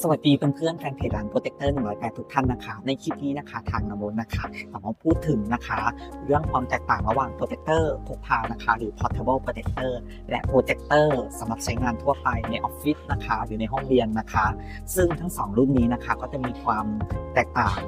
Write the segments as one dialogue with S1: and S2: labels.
S1: สวัสดีเพื่อนๆแฟนเพจร้านโปรเทคเตอร์หนึ่งร้อยแปดทุกท่านนะคะ ในคลิปนี้นะคะทางนโมนนะคะจะมาพูดถึงนะคะ เรื่องความแตกต่างระหว่างโปรเทคเตอร์พกพานะคะ หรือ portable protector และโปรเจคเตอร์สำหรับใช้งานทั่วไปในออฟฟิศนะคะ หรือในห้องเรียนนะคะ ซึ่งทั้งสองรุ่นนี้นะคะก็จะมีความแตกต่าง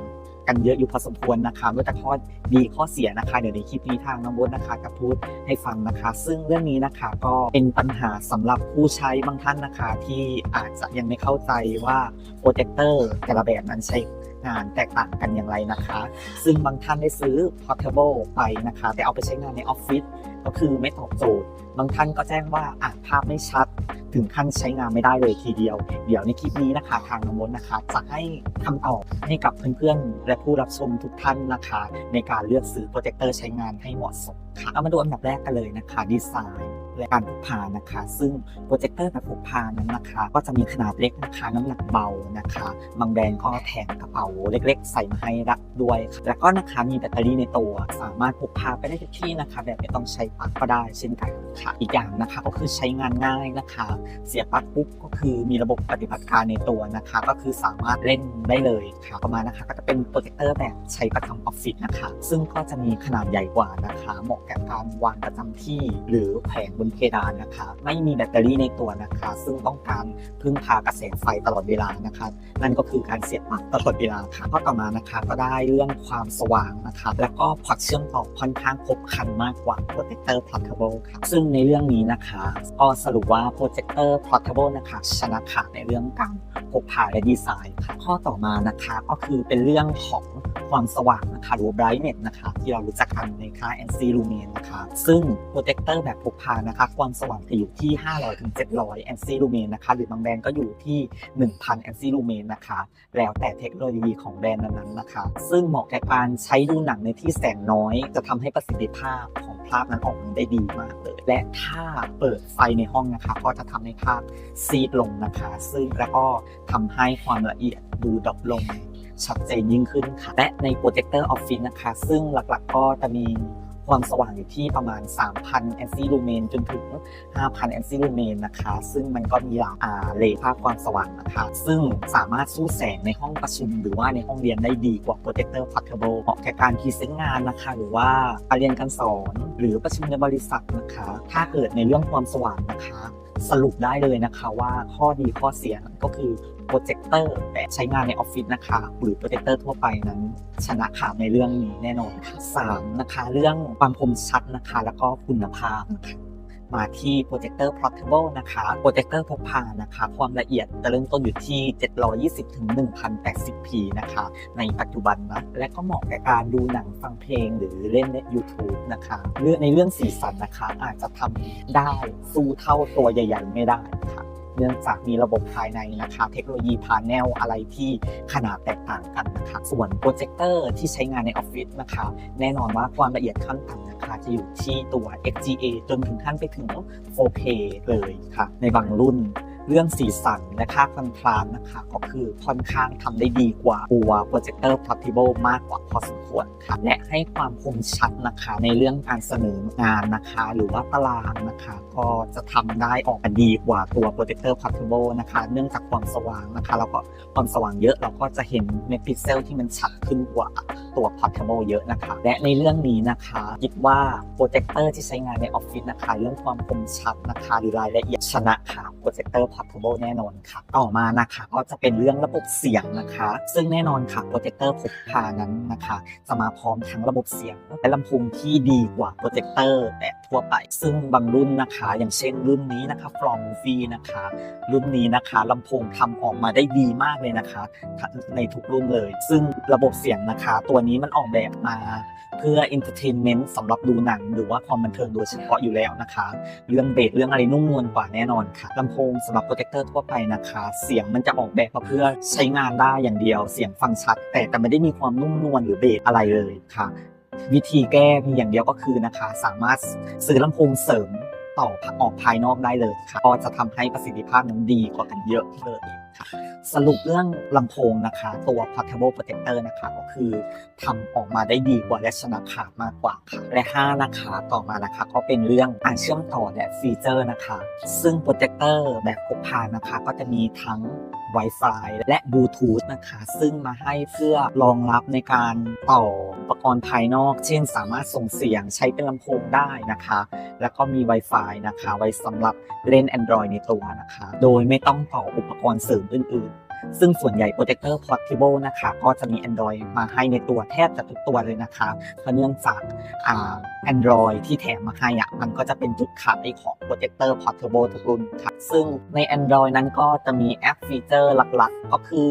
S1: กันเยอะอยู่พอสมควรนะคะว่าจะข้อดีข้อเสียนะคะ เดี๋ยวในคลิปนี้ทางน้องบดนะคะจะพูดให้ฟังนะคะ ซึ่งเรื่องนี้นะคะก็เป็นปัญหาสำหรับผู้ใช้บางท่านนะคะ ที่อาจจะยังไม่เข้าใจว่าโปรเจคเตอร์แต่ละแบบนั้นใช้งานแตกต่างกันอย่างไรนะคะ ซึ่งบางท่านได้ซื้อ portable ไปนะคะ แต่เอาไปใช้งานในออฟฟิศ ก็คือไม่ตอบโจทย์บางท่านก็แจ้งว่าอ่านภาพไม่ชัด ถึงขั้นใช้งานไม่ได้เลยทีเดียว เดี๋ยวในคลิปนี้นะคะ ทางน้ำมนนะคะ จะให้คำตอบให้กับเพื่อนๆ และผู้รับชมทุกท่านนะคะ ในการเลือกซื้อโปรเจคเตอร์ใช้งานให้เหมาะสมค่ะเอามาดูอันดับแรกกันเลยนะคะดีไซน์ และการพกพานะคะ ซึ่งโปรเจคเตอร์แบบพกพานั้นนะคะ ก็จะมีขนาดเล็กนะคะน้ำหนักเบานะคะ บางแบรนด์ก็แถมกระเป๋าเล็ก ๆ ใส่มาให้รักด้วยค่ะแล้วก็นะคะมีแบตเตอรี่ในตัวสามารถพกพาไปได้ทุกที่นะคะ แบบไม่ต้องใช้ปลั๊กก็ได้เช่นกันค่ะอีกอย่างนะคะก็คือใช้งานง่ายนะคะ เสียบปลั๊กปุ๊บก็คือมีระบบปฏิบัติการในตัวนะคะ ก็คือสามารถเล่นได้เลยค่ะประมาณนะคะก็จะเป็นโปรเจคเตอร์แบบใช้ประจำออฟฟิศนะคะ ซึ่งก็จะมีขนาดใหญ่กว่านะคะ เหมาะกับการวางประจำที่หรือแขวนบนเพดานนะคะ ไม่มีแบตเตอรี่ในตัวนะคะ ซึ่งต้องการพึ่งพากระแสไฟตลอดเวลานะคะ นั่นก็คือการเสียบปลั๊กตลอดเวลาค่ะข้อต่อมานะคะก็ได้เรื่องความสว่างนะคะแล้วก็พอร์ตเชื่อมต่อค่อนข้างครบคันมากกว่า Protector Portable ค่ะซึ่งในเรื่องนี้นะคะก็สรุปว่า Projector Portable นะคะชนะขาดในเรื่องการพกพาและดีไซน์ค่ะข้อต่อมานะคะก็คือเป็นเรื่องของ ความสว่างนะคะหรือ brightness นะคะ ที่เรารู้จักกันในค่า NC Lumen นะคะ ซึ่ง Protector แบบพกพานะคะ ความสว่างจะอยู่ที่ 500ถึง700 NC Lumen นะคะ หรือบางแบรนด์ก็อยู่ที่ 1,000 NC Lumen นะคะ แล้วแต่เทคโนโลยีของแบรนด์นั้นๆนะคะ ซึ่งเหมาะแก่การใช้ดูหนังในที่แสงน้อย จะทำให้ประสิทธิภาพของภาพนั้นออกมาได้ดีมากเลย และถ้าเปิดไฟในห้องนะคะ ก็จะทำให้ภาพซีดลงนะคะ ซึ่งแล้วก็ทำให้ความละเอียดดูดรอปลง ชัดเจนยิ่งขึ้นค่ะ และในโปรเจคเตอร์ออฟฟิศนะคะ ซึ่งหลักๆก็จะมีความสว่างอยู่ที่ประมาณ 3,000 NC Lumen จนถึง 5,000 NC Lumen นะคะ ซึ่งมันก็มีหลากอ่าเลภาพความสว่างนะคะ ซึ่งสามารถสู้แสงในห้องประชุม หรือว่าในห้องเรียนได้ดีกว่า Projector Portable เหมาะแก่การพรีเซนต์งานนะคะ หรือว่าการเรียนการสอน หรือประชุมในบริษัทนะคะ ถ้าเกิดในเรื่องความสว่างนะคะ สรุปได้เลยนะคะว่าข้อดีข้อเสียก็คือ โปรเจคเตอร์แต่ใช้งานในออฟฟิศนะคะ หรือโปรเจคเตอร์ทั่วไปนั้นชนะขาดในเรื่องนี้แน่นอนค่ะสามนะคะเรื่องความคมชัดนะคะ แล้วก็คุณภาพนะคะมาที่โปรเจคเตอร์ portable นะคะโปรเจคเตอร์พกพานะคะ ความละเอียดจะเริ่มต้นอยู่ที่ 720ถึง 1080p นะคะ ในปัจจุบันนะ และก็เหมาะแก่การดูหนังฟังเพลงหรือเล่นใน YouTube นะคะเรื่องในเรื่องสีสันนะคะอาจจะทำได้สู้เท่าตัวใหญ่ ๆ ไม่ได้ค่ะ เนื่องจากมีระบบภายในนะคะเทคโนโลยีพาเนลอะไรที่ขนาดแตกต่างกันนะคะส่วนโปรเจคเตอร์ที่ใช้งานในออฟฟิศนะคะแน่นอนว่าความละเอียดขั้นต่ำนะคะจะอยู่ที่ตัว XGA จนถึงขั้นไปถึง 4K เลยค่ะในบางรุ่น เรื่องสีสันและค่าคอนทราสต์นะคะ ก็คือค่อนข้างทำได้ดีกว่าตัวโปรเจคเตอร์ portable มากกว่าพอสมควรค่ะและให้ความคมชัดนะคะในเรื่องการเสนองานนะคะ หรือว่าตารางนะคะ ก็จะทำได้ออกมาดีกว่าตัวโปรเจคเตอร์ portable นะคะ เนื่องจากความสว่างนะคะ แล้วก็ความสว่างเยอะเราก็จะเห็นเมกพิกเซลที่มันชัดขึ้นกว่าตัว portable เยอะนะคะ และในเรื่องนี้นะคะคิดว่าโปรเจคเตอร์ที่ใช้งานในออฟฟิศนะคะ เรื่องความคมชัดนะคะหรือรายละเอียดชนะค่ะโปรเจคเตอร์ portable แน่นอนค่ะ ต่อมานะคะก็จะเป็นเรื่องระบบเสียงนะคะ ซึ่งแน่นอนค่ะโปรเจคเตอร์พกพานั้นนะคะจะมาพร้อมทั้งระบบเสียงและลำโพงที่ดีกว่าโปรเจคเตอร์แบบทั่วไป ซึ่งบางรุ่นนะคะ อย่างเช่นรุ่นนี้นะคะ From v i นะคะ รุ่นนี้นะคะลำโพงทำออกมาได้ดีมากเลยนะคะ ในทุกรุ่นเลย ซึ่งระบบเสียงนะคะ ตัวนี้มันออกแบบมา เพื่อ entertainment สำหรับดูหนัง หรือว่าความบันเทิงโดยเฉพาะอยู่แล้วนะคะ เรื่องเบสเรื่องอะไรนุ่มนวลกว่าแน่นอนค่ะลำโพงสำหรับโปรเจคเตอร์ทั่วไปนะคะ เสียงมันจะออกแบบมาเพื่อใช้งานได้อย่างเดียว เสียงฟังชัด แต่แต่ไม่ได้มีความนุ่มนวลหรือเบสอะไรเลยค่ะ วิธีแก้มียงอย่างเดียวก็คือนะคะ สามารถซื้อลำโพงเสริมต่อออกภายนอกได้เลยค่ะก็จะทำให้ประสิทธิภาพนั้นดีกว่ากันเยอะเลยค่ะ สรุปเรื่องลำโพงนะคะ ตัว portable protector นะคะ ก็คือทำออกมาได้ดีกว่าและชนะขาดมากกว่าค่ะและ5นะคะต่อมานะคะก็เป็นเรื่องการเชื่อมต่อและฟีเจอร์นะคะ ซึ่งโปรเจคเตอร์แบบพกพานะคะ ก็จะมีทั้ง Wi-Fi และ Bluetooth นะคะ ซึ่งมาให้เพื่อรองรับในการต่ออุปกรณ์ภายนอก เช่นสามารถส่งเสียงใช้เป็นลำโพงได้นะคะ แล้วก็มี Wi-Fi นะคะ ไว้สำหรับเล่น Android ในตัวนะคะ โดยไม่ต้องต่ออุปกรณ์เสริมอื่นๆ ซึ่งส่วนใหญ่ Protector Portable นะคะ ก็จะมี Android มาให้ในตัวแทบจะทุกตัวเลยนะคะเพราะเนื่องจากอ่า Android ที่แถมมาให้อะมันก็จะเป็นจุดขายของ Protector Portable ทุกรุ่นค่ะซึ่งใน Android นั้นก็จะมีแอปฟีเจอร์หลักๆ ก็คือ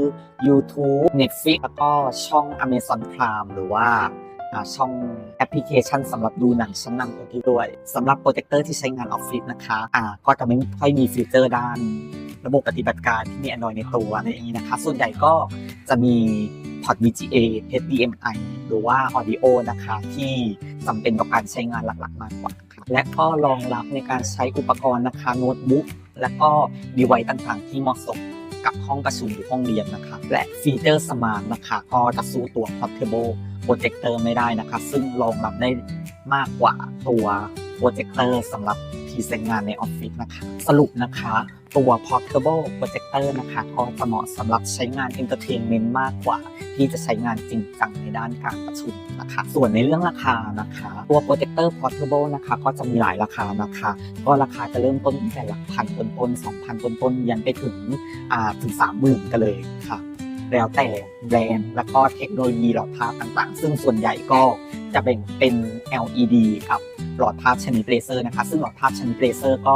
S1: YouTube Netflix แล้วก็ช่อง Amazon Prime หรือว่าช่องแอปพลิเคชันสำหรับดูหนังชั้นนำตัวที่ด้วยสำหรับโปรเจคเตอร์ที่ใช้งานออฟฟิศนะคะอ่าก็จะไม่ค่อยมีฟีเจอร์ด้าน ระบบปฏิบัติการที่มี Android ในตัวอะไรอย่างนี้นะคะ ส่วนใหญ่ก็จะมีพอร์ต VGA HDMI หรือว่า Audio นะคะ ที่จำเป็นต่อการใช้งานหลักๆ มากกว่า และก็รองรับในการใช้อุปกรณ์นะคะโน้ตบุ๊กและก็ดีไวซ์ต่างๆ ที่เหมาะสมกับห้องประชุมหรือห้องเรียนนะคะ และฟีเจอร์สมาร์ทนะคะ ก็จะสู้ตัว Portable Projector ไม่ได้นะคะ ซึ่งรองรับได้มากกว่าตัวโปรเจคเตอร์สำหรับที่ใช้งานในออฟฟิศนะคะ สรุปนะคะ ตัว Portable Projector นะคะก็จะเหมาะสำหรับใช้งาน Entertainment มากกว่า ที่จะใช้งานจริงจังในด้านการประชุมนะคะส่วนในเรื่องราคานะคะ ตัว Projector Portable นะคะก็จะมีหลายราคานะคะ ก็ราคาจะเริ่มต้นตั้งแต่หลักพันต้นๆสองพันต้นๆยันไปถึงถึงสามหมื่นกันเลยค่ะแล้วแต่แบรนด์แล้วก็เทคโนโลยีหลอดภาพต่างๆ ซึ่งส่วนใหญ่ก็จะเป็นเป็น LED กับ หลอดภาพชนิดเลเซอร์นะคะ ซึ่งหลอดภาพชนิดเลเซอร์ก็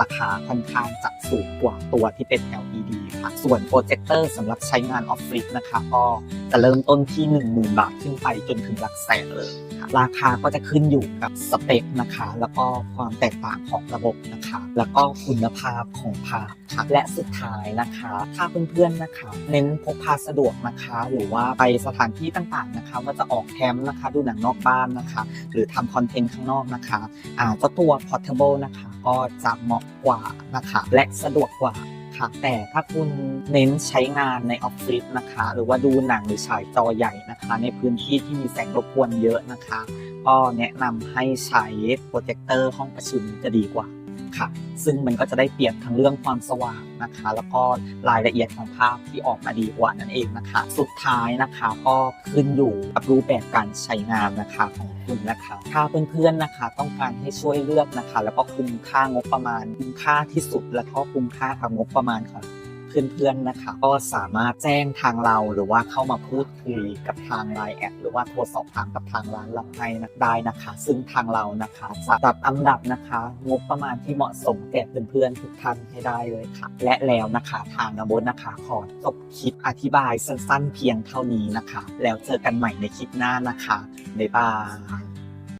S1: ราคาค่อนข้างจะสูงกว่าตัวที่เป็น LED ค่ะ ส่วนโปรเจคเตอร์สำหรับใช้งานออฟฟิศนะคะ ก็จะเริ่มต้นที่ 10,000 บาทขึ้นไปจนถึงหลักแสนเลย ราคาก็จะขึ้นอยู่กับสเปคนะคะ แล้วก็ความแตกต่างของระบบนะคะ แล้วก็คุณภาพของภาพค่ะและสุดท้ายนะคะ ถ้าเพื่อนๆนะคะ เน้นพกพาสะดวกนะคะ หรือว่าไปสถานที่ต่างๆนะคะว่าจะออกแคมป์นะคะ ดูหนังนอกบ้านนะคะ หรือทำคอนเทนต์ข้างนอกนะคะอ่าเจ้าตัว portable นะคะ ก็จะเหมาะกว่านะคะ และสะดวกกว่า ค่ะ แต่ถ้าคุณเน้นใช้งานในออฟฟิศนะคะ หรือว่าดูหนังหรือฉายจอใหญ่นะคะ ในพื้นที่ที่มีแสงรบกวนเยอะนะคะ ก็แนะนำให้ใช้โปรเจคเตอร์ห้องประชุมจะดีกว่า ค่ะ ซึ่งมันก็จะได้เปรียบทั้งเรื่องความสว่างนะคะ แล้วก็รายละเอียดของภาพที่ออกมาดีกว่านั่นเองนะคะ สุดท้ายนะคะก็ขึ้นอยู่กับรูปแบบการใช้งานนะคะของคุณนะคะถ้าเพื่อนๆนะคะต้องการให้ช่วยเลือกนะคะ แล้วก็คุ้มค่างบประมาณ คุ้มค่าที่สุด แล้วก็คุ้มค่ากับงบประมาณของ เพื่อนๆนะคะ ก็สามารถแจ้งทางเราหรือว่าเข้ามาพูดคุยกับทาง Line แอดหรือว่าโทรสอบถามกับทางร้านเราให้นะได้นะคะ ซึ่งทางเรานะคะจะจัดอันดับนะคะ งบประมาณที่เหมาะสมแก่เพื่อนๆทุกท่านให้ได้เลยค่ะ และแล้วนะคะทางนบนนะคะขอจบคลิปอธิบายสั้นๆ เพียงเท่านี้นะคะ แล้วเจอกันใหม่ในคลิปหน้านะคะบ๊ายบาย